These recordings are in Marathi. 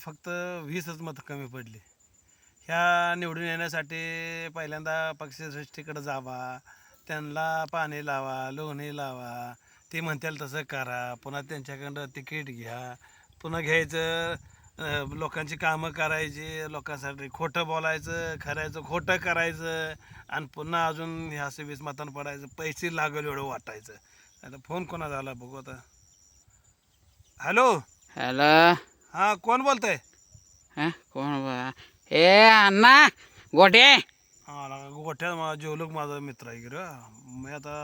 फक्त वीसच मतं कमी पडली. ह्या निवडून येण्यासाठी पहिल्यांदा पक्षश्रेष्ठीकडे जावा त्यांना पाणी लावा लोणी लावा ते म्हणतील तसं करा पुन्हा त्यांच्याकडं तिकीट घ्या पुन्हा घ्यायचं लोकांची कामं करायची लोकांसाठी खोटं बोलायचं खरायचं खोटं करायचं आणि पुन्हा अजून ह्या असं वीस मतांना पडायचं पैसे लागल एवढं वाटायचं. आता फोन कोणा झाला बघू आता. हॅलो? हॅलो? हां कोण बोलतंय? हा कोण बा? ए अण्णा गोटे. हा ना गोठ्यात माझा जेवलोक माझा मित्र आहे की रे. मी आता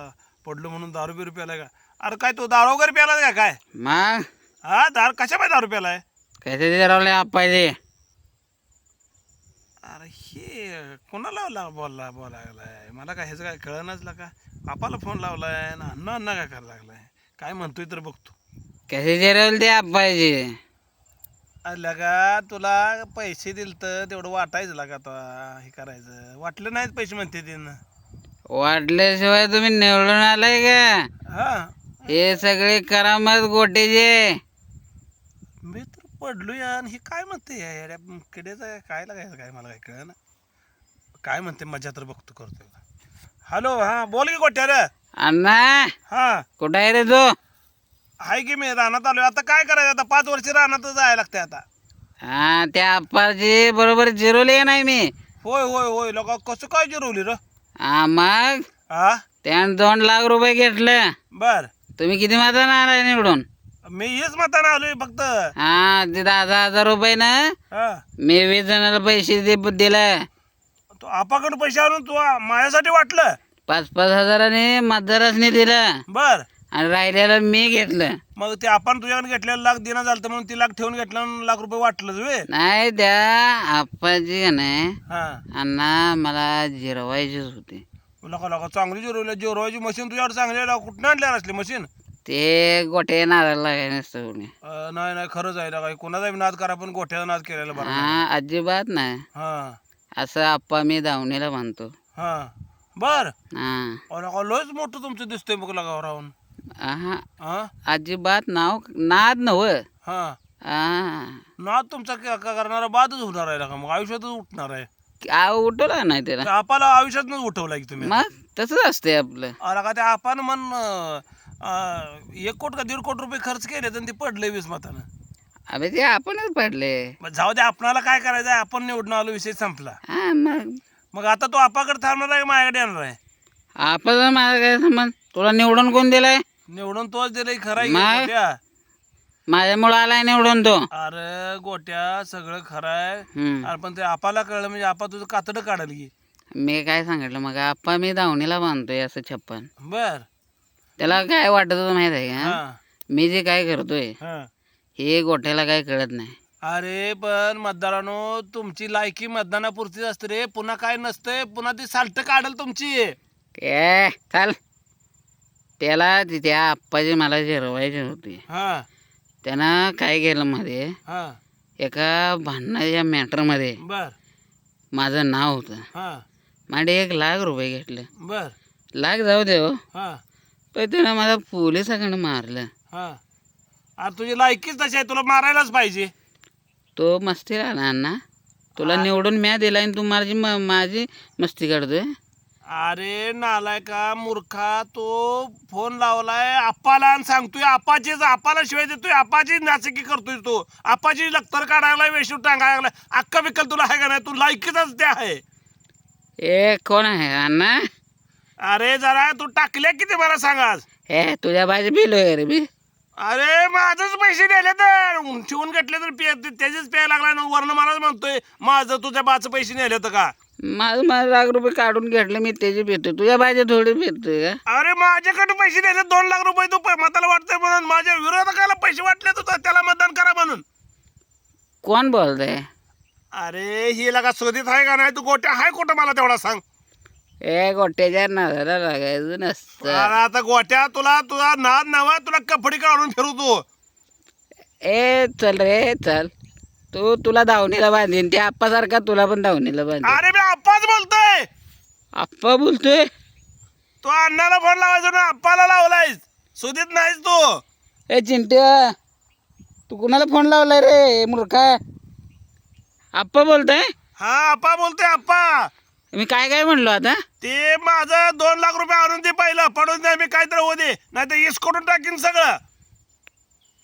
पडलो म्हणून दारू बिरू प्यालाय का? अरे काय तू दारू वगैरे प्यालाय का काय? मग? हा दारू कशा पाय दारू प्यालाय कसे जिरवले आप्पाजी अरे हे कोणाला ला बोलला बोलायलाय? मला काय ह्याचं काय कळणच का? बापाला फोन लावलाय ना अण्णा अण्णा काय करायला लागलाय? काय म्हणतोय तर बघतो. कसे जिरवले ते आप्पाजी का तुला पैसे दिल तर तेवढं वाटायचं लागा तो हे करायचं. वाटलं नाहीत पैसे म्हणते तिनं. वाटल्याशिवाय तुम्ही निवडून आलाय का? हा. हे सगळे करामत गोटेचे. मी तर पडलो या आणि हे काय म्हणते? या येड्या किड्याचं काय लागायचं काय मला काय कळ ना काय म्हणते? मजा तर बघतो करतो हॅलो हा बोल की गोट्या रे अण्णा हा. कुठं आहे रे तू? आहे की मी रानात आलोय. आता काय करायचं? आता पाच वर्ष रानात जायला लागते आता. हा त्या आप्पाची बरोबर जिरवली नाही मी. होय होय होय. लोक कसं काय जिरवली र? हा मग? हा त्यानं दोन लाख रुपये घेतलं. बर. तुम्ही किती माता आलाय निवडून? मी हेच मताना आलोय फक्त. हा ते दहा दहा हजार रुपये ना हा. मी वीस जणाला पैसे दे दिलं. तू आपाकडून पैसे आणून तू माझ्यासाठी वाटलं? पाच पाच हजाराने मतदारासनी दिलं. बर. आणि राहिलेलं मी घेतलं. मग ते आपण तुझ्याकडे घेतलेलं लाख देणं झालं तर म्हणून ती लाख ठेवून घेतलं आणि लाख रुपये वाटलं वे नाही त्या आप्पाजी का नाही हा. अण्णा मला जिरवायचीच होती. लोका लोका चांगली जिरवली जिरवायची मशीन तुझ्याकडे चांगली आहे. कुठं आणल्या असली मशीन ते गोटे नारायला नसतं कोणी अं, नाही नाही खरंच आहे ना काही. कोणाचा बी नाद करा पण गोठ्याचा नाद केलेला बरं हा अजिबात नाही. हा. असं आप्पा मी दावणीला बांधतो हा. बर. हा. अहो, लोका लयच मोठं तुमचं दिसतंय मग लगाव राहून. हा अजिबात नाव नाद नव हा. नाद तुमचा क- क- करणारा बादच होणार आहे का? मग आयुष्यातच उठणार आहे. उठवला नाही त्याला? त्या आपाला आयुष्यातच उठवला की तुम्ही? मग तसंच असते आपलं. अरे का त्या आपण मन अं, एक कोट का दीड कोट रुपये खर्च केले तर ते पडले वीस मतानं. अबे ते आपणच पडले. मग जाऊ दे आपणाला काय करायचं आहे? आपण निवडून आलो विषय संपला. हा मग. मग आता तो आपाकडे थांबणार आहे का? माझ्याकडे येणार आहे? आपण माझा काय संबंध तुला निवडून कोण दिलाय? निवडून तोच दिलंय खरं आहे की? गोट्या? माझ्यामुळं आलाय निवडून तो. अरे गोट्या सगळं खरं आहे. हम्म. अरे पण ते आपाला कळलं म्हणजे आपा तुझं कातडं काढल की. मी काय सांगितलं? मग आप्पा मी दावणीला बांधतोय असं छप्पन. बर. त्याला काय वाटत होतं माहीत आहे का? हा. मी जे काय करतोय हा. हे गोठ्याला काय कळत नाही. अरे पण मतदारानो तुमची लायकी मतदानापुरतीच असते रे. पुन्हा काय नसतंय पुन्हा ती साल्ट काढल तुमची. ए चाल. त्याला त्या आप्पाची मला जिरवायची होती. हा. त्यानं काय केलं मध्ये हा. एका भांडणाच्या मॅटरमध्ये बर. माझं नाव होतं. हा. माझे एक लाख रुपये घेतले. बर. लाख जाऊ दे हो. हा. पण त्यानं मला पोलिसाकडे मारलं. हा. अरे तुझी लायकीच तशी आहे. तुला मारायलाच पाहिजे. तो मस्ती राहणार ना? तुला निवडून म्या दिला आणि तू माझी म- माझी मस्ती काढतोय अरे नालायका मूर्खा तो फोन लावलाय आप्पाला आणि सांगतोय आपाचीच आपाला शिवाय देतोय आपाची नाचकी करतोय तो. आपाची लक्तर काढायला वेशू टांगायला लागलाय. अक्का बिक्कल तुला आहे का नाही? तू लायकीचाच ते आहे. ए कोण आहे अण्णा? अरे जरा तू टाकले किती मला सांग आज? हे तुझ्या भाजी पिलोय रे मी अरे माझंच पैसे नेले तर. ठेवून घेतले तर पे त्याचेच प्यायला लागलाय ना वर्ण मलाच म्हणतोय माझं तुझ्या बाचं पैसे नेले तर का? माझं माझं लाख रुपये काढून घेतले मी त्याची पितोय तुझ्या भाजी थोडी पितोय का? अरे माझ्याकडे पैसे नेले दोन लाख रुपये तू मताला वाटतंय म्हणून. माझ्या विरोधकाला पैसे वाटले तर त्याला मतदान करा म्हणून. कोण बोलतंय? अरे ही लगा शोधित आहे का नाही? तू गोट्या आहे कुठं मला तेवढा सांग. ए गोट्याच्या नादाला लागायचं नसतं. अरे आता गोट्या तुला तुझा नाद नवा तुला कपडे काढून फिरवतो ए चल रे चल. तू तुला दावणीला बांधीन त्या आप्पासारखा तुला पण दावणीला बांधीन. अरे मी आप्पाच बोलतोय. आप्पा बोलतोय? तू अण्णाला फोन लावायचो ना आप्पाला लावलायस. शोधित नाहीस तू. ए चिंट्या तू कुणाला फोन लावलाय रे मूर्खा? आप्पा बोलताय? हा आप्पा बोलतोय आप्पा. मी काय काय म्हणलो आता? ते माझं दोन लाख रुपये आणून दे पहिलं पडून दे मी काहीतरी होऊ दे. नाही तर इस करून टाकीन सगळं.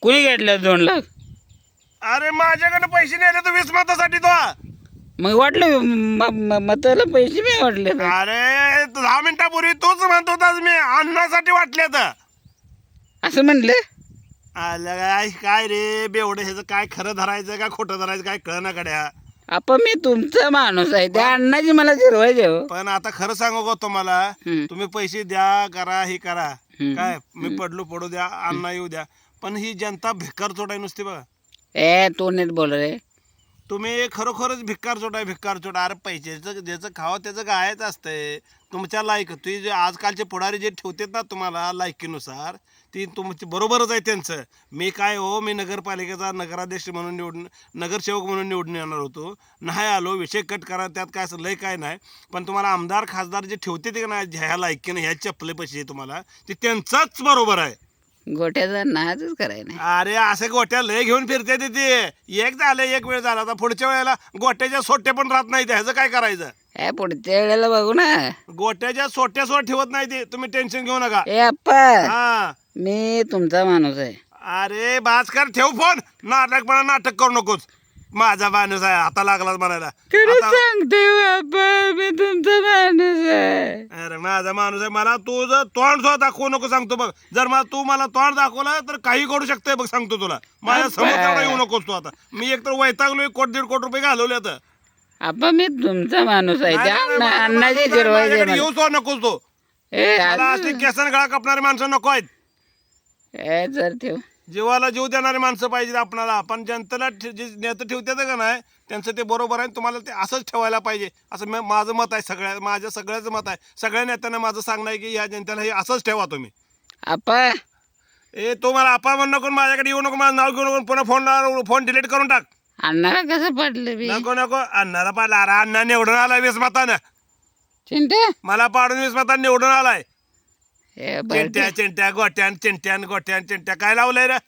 कुणी घेतलं दोन लाख? अरे माझ्याकडे पैसे नेले तर वीस मतासाठी तो. मग वाटलं म- म- मताला पैसे मी वाटले तर. अरे दहा मिनिटापूर्वी तूच म्हणत होतास मी अन्नासाठी वाटले तर. असं म्हणलं? आलं काय काय रे बेवडं ह्याचं काय खरं धरायचं का खोटं धरायचं काय कळ ना गड्या? आपण मी तुमचा माणूस आहे त्या अण्णाची मला जिरवायचे हो पण आता खरं सांगू का तुम्हाला? हम्म. तुम्ही पैसे द्या करा हे करा. हम्म. काय मी पडलो पडू द्या अण्णा येऊ द्या. पण ही जनता भिक्कार चोट आहे नुसती बघा. ए तू नीट बोल रे. तुम्ही खरोखरच भिक्कार चोट आहे भिक्कार चोट. अरे पैशाचं ज्याचं खावं त्याचं गायच असतंय. तुमच्या लायक तुम्ही जे आजकालचे पुढारी जे ठेवतात ना तुम्हाला लायकीनुसार ती तुमची बरोबरच आहे त्यांचं. मी काय हो मी नगरपालिकेचा नगराध्यक्ष म्हणून निवडून नगरसेवक म्हणून निवडून येणार होतो. नाही आलो विषय कट करा त्यात काय असं लय काय नाही. पण तुम्हाला आमदार खासदार जे ठेवते ते ना ह्या लायकीनं ह्या चपले पैसे तुम्हाला ते त्यांचाच बरोबर आहे. गोठ्याचा नाचच कराय नाही. अरे असे गोट्या लय घेऊन फिरते ते ते एक झालं एक वेळ झाला. आता पुढच्या वेळेला गोट्याच्या सोट्या पण राहत नाही ह्याचं काय करायचं? ए पुढच्या वेळेला बघू ना. गोट्याच्या सोट्या सोड ठेवत नाही ते. तुम्ही टेन्शन घेऊ नका. ए अप्पा हा. मी तुमचा माणूस आहे. अरे भास्कर ठेव फोन. नाटकपणा नाटक करू नकोस. माझा माणूस आहे. आता लागलाच म्हणायला. आता- सांगते बाप्पा मी माझा माणूस आहे मला तू जर तोंड सुद्धा दाखवू नको सांगतो बघ. जर मला तू मला तोंड दाखवलं तर काही करू शकतोय बघ सांगतो तुला. माझ्यासमोर. तेवढा येऊ नकोस तू आता. मी एकतर वैतागलोय कोट दीड कोटी रुपये घालवले आता. आप्पा मी तुमचा माणूस आहे. जिरवायचे माझ्याकडे. येऊ सुद्धा नकोस तो. मला केसन गळा कापणारी माणसं नको आहेत. ए जर ठेव. जीवाला जीव देणारी माणसं पाहिजे आपणाला. पण जनतेला ठे- जे नेतं ठेवतात का नाही त्यांचं ते बरोबर आहे तुम्हाला ते असंच ठेवायला पाहिजे. असं म- माझं मत आहे सगळ्या माझं सगळ्याचं मत आहे. सगळ्या नेत्यांना माझं सांगणं आहे की या जनतेला हे असंच ठेवा तुम्ही. आप्पा ए तो मला आपा म्हणू नको माझ्याकडे येऊ नको माझं नाव घेऊ नको पुन्हा फोन फोन डिलीट करून टाक. अण्णाला कसं पडलं बी? नको नको. अण्णाला पाहिला अरे अण्णा निवडून आलाय वीस मतानं. चिंटे? मला पाडून वीस मतानं निवडून आलाय. बरं चिंट्या चिंट्या गोट्यान चिंट्यान गोट्यान चिंट्या. काय लावलंय रे?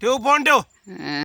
ठेव फोन ठेव. ठेव.